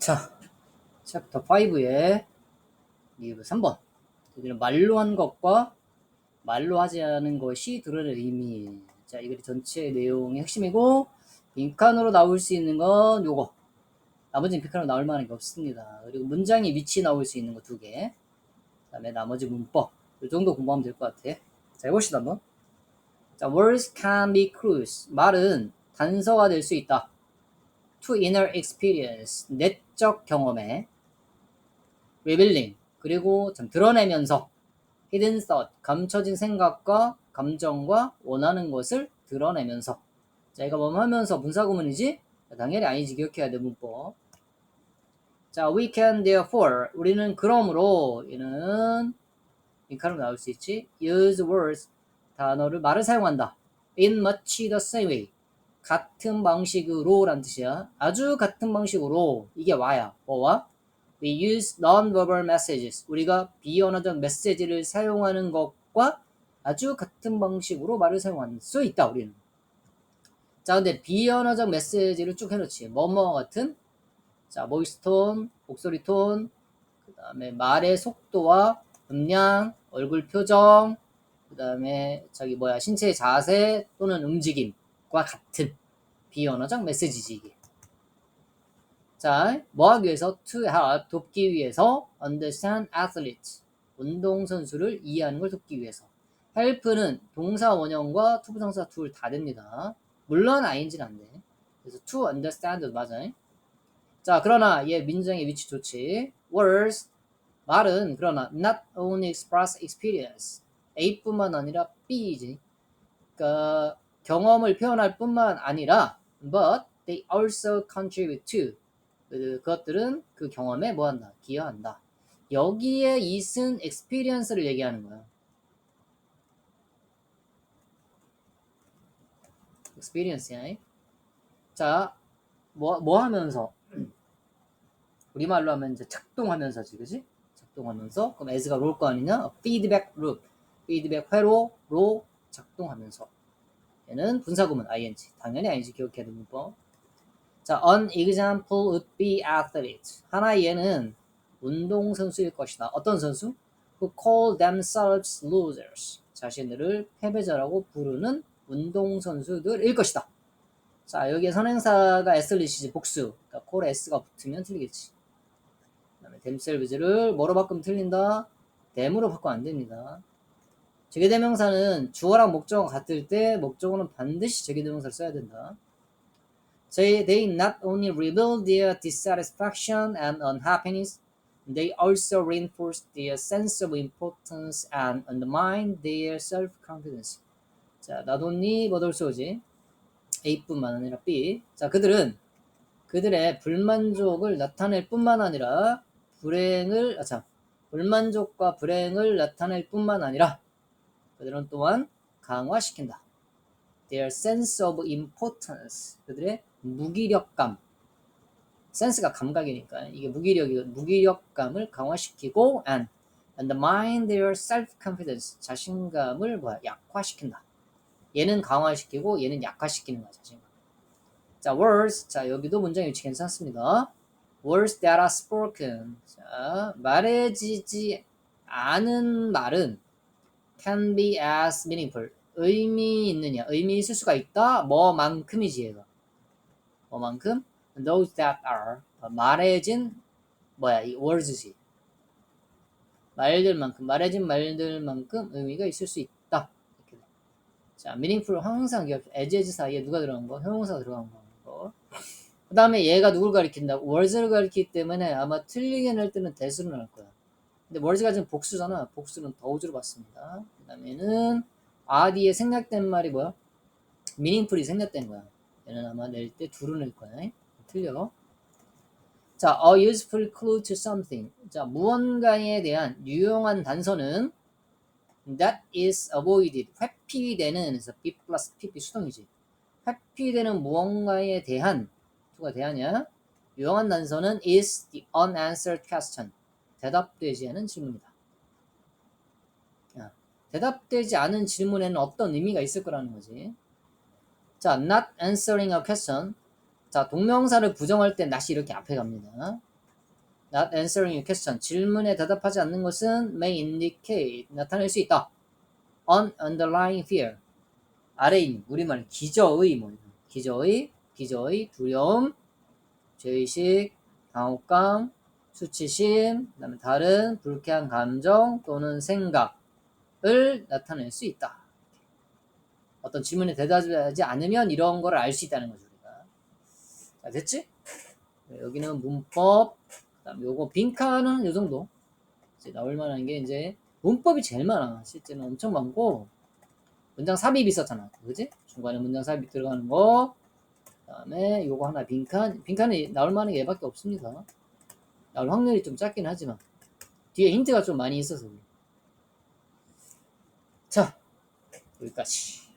자, 챕터 5의 리뷰 3번. 여기는 말로 한 것과 말로 하지 않은 것이 드러낼 의미. 자, 이글이 전체 내용의 핵심이고, 빈칸으로 나올 수 있는 건 요거. 나머지는 빈칸으로 나올 만한 게 없습니다. 그리고 문장의 위치 나올 수 있는 거 두 개. 그 다음에 나머지 문법. 이 정도 공부하면 될 것 같아. 자, 해봅시다, 한번. 자, words can be clues. 말은 단서가 될 수 있다. to inner experience. 내 적 경험에 revealing. 그리고 참 드러내면서 hidden thought. 감춰진 생각과 감정과 원하는 것을 드러내면서. 자, 이거 뭐 하면서 분사구문이지? 당연히 아니지. 기억해야 돼, 문법. 자, we can therefore. 우리는 그러므로, 얘는 빈칸으로 나올 수 있지. use words. 단어를, 말을 사용한다. in much the same way. 같은 방식으로 라는 뜻이야. 아주 같은 방식으로. 이게 와야. 뭐와? We use non-verbal messages. 우리가 비언어적 메시지를 사용하는 것과 아주 같은 방식으로 말을 사용할 수 있다, 우리는. 자, 근데 비언어적 메시지를 쭉 해놓지. 뭐뭐 같은? 자, 보이스 톤, 목소리 톤, 그 다음에 말의 속도와 음량, 얼굴 표정, 그 다음에 저기 뭐야, 신체 자세 또는 움직임과 같은 비언어적 메시지지, 이게. 자, 뭐 하기 위해서? To help, 돕기 위해서 understand athletes, 운동선수를 이해하는 걸 돕기 위해서. help는 동사 원형과 투부정사 둘 다 됩니다. 물론 ing는 안 돼. 그래서 to understand 맞아. 자, 그러나 얘 민정의 위치 좋지. words, 말은 그러나 not only express experience, A뿐만 아니라 B이지. 그러니까 경험을 표현할 뿐만 아니라 but they also contribute to 그, 그것들은 그 경험에 뭐한다? 기여한다. 여기에 이은 experience를 얘기하는 거야. experience야. 자, 뭐, 뭐 하면서? 우리말로 하면 이제 작동하면서지, 그지? 작동하면서. 그럼 as가 롤 거 아니냐? feedback loop. feedback 회로로 작동하면서. 얘는 분사구문 ing. 당연히 ing 기억해야 되는 문법. 자, an example would be athlete. 하나의 예는 운동 선수일 것이다. 어떤 선수? Who call themselves losers. 자신들을 패배자라고 부르는 운동 선수들일 것이다. 자, 여기에 선행사가 s리시지 복수. 그러니까 call s가 붙으면 틀리겠지. 그 다음에 themselves를 뭐로 바꾸면 틀린다? them으로 바꾸면 안 됩니다. 제개대명사는 주어랑 목적어가 같을 때 목적어는 반드시 제개대명사를 써야 된다. They, they not only reveal their dissatisfaction and unhappiness, they also reinforce their sense of importance and undermine their self-confidence. 자, not only but also지. A뿐만 아니라 B. 자, 그들은 그들의 불만족을 나타낼 뿐만 아니라 불행을, 아, 참, 불만족과 불행을 나타낼 뿐만 아니라 그들은 또한 강화시킨다. Their sense of importance. 그들의 무기력감. 센스가 감각이니까 이게 무기력이 무기력감을 강화시키고 and undermine their self-confidence. 자신감을 뭐야? 약화시킨다. 얘는 강화시키고 얘는 약화시키는 거야, 자신감. 자, words. 자, 여기도 문장 위치 괜찮습니다. words that are spoken. 자, 말해지지 않은 말은 can be as meaningful. 의미 있느냐? 의미 있을 수가 있다. 뭐만큼이지 얘가. 뭐만큼? Those that are 말해진 뭐야 이 words지. 말들만큼 말해진 말들만큼 의미가 있을 수 있다. 이렇게 돼. 자, meaningful 항상 기억. as as 사이에 누가 들어간 거? 형용사가 들어간 거. 그 다음에 얘가 누굴 가리킨다? words를 가리키기 때문에 아마 틀리게 낼 때는 대수로 낼 거야. 근데 words가 지금 복수잖아. 복수는 더우주로 봤습니다. 그 다음에는 RD에 생략된 말이 뭐야? meaningful이 생략된 거야. 얘는 아마 낼때 두루 낼 거야. 틀려. 자, a useful clue to something. 자, 무언가에 대한 유용한 단서는 that is avoided. 회피되는 그래서 B 플러스 PP 수동이지. 회피되는 무언가에 대한 누가 대하냐? 유용한 단서는 is the unanswered question. 대답되지 않은 질문이다. 야, 대답되지 않은 질문에는 어떤 의미가 있을 거라는 거지. 자, not answering a question. 자, 동명사를 부정할 때 not이 이렇게 앞에 갑니다. not answering your question. 질문에 대답하지 않는 것은 may indicate 나타낼 수 있다. on underlying fear. 아래 있는 우리말 기저의 뭐 기저의 기저의 두려움, 죄의식, 당혹감, 수치심, 그다음에 다른 불쾌한 감정 또는 생각을 나타낼 수 있다. 어떤 질문에 대답하지 않으면 이런 걸 알 수 있다는 거죠. 우리가. 자, 됐지? 네, 여기는 문법, 그다음 요거 빈칸은 요 정도. 이제 나올 만한 게 이제 문법이 제일 많아. 실제는 엄청 많고 문장 삽입 있었잖아. 그지? 중간에 문장 삽입 들어가는 거. 그다음에 요거 하나 빈칸. 빈칸이 나올 만한 게 얘밖에 없습니다. 나올 확률이 좀 작긴 하지만 뒤에 힌트가 좀 많이 있어서. 자, 여기까지.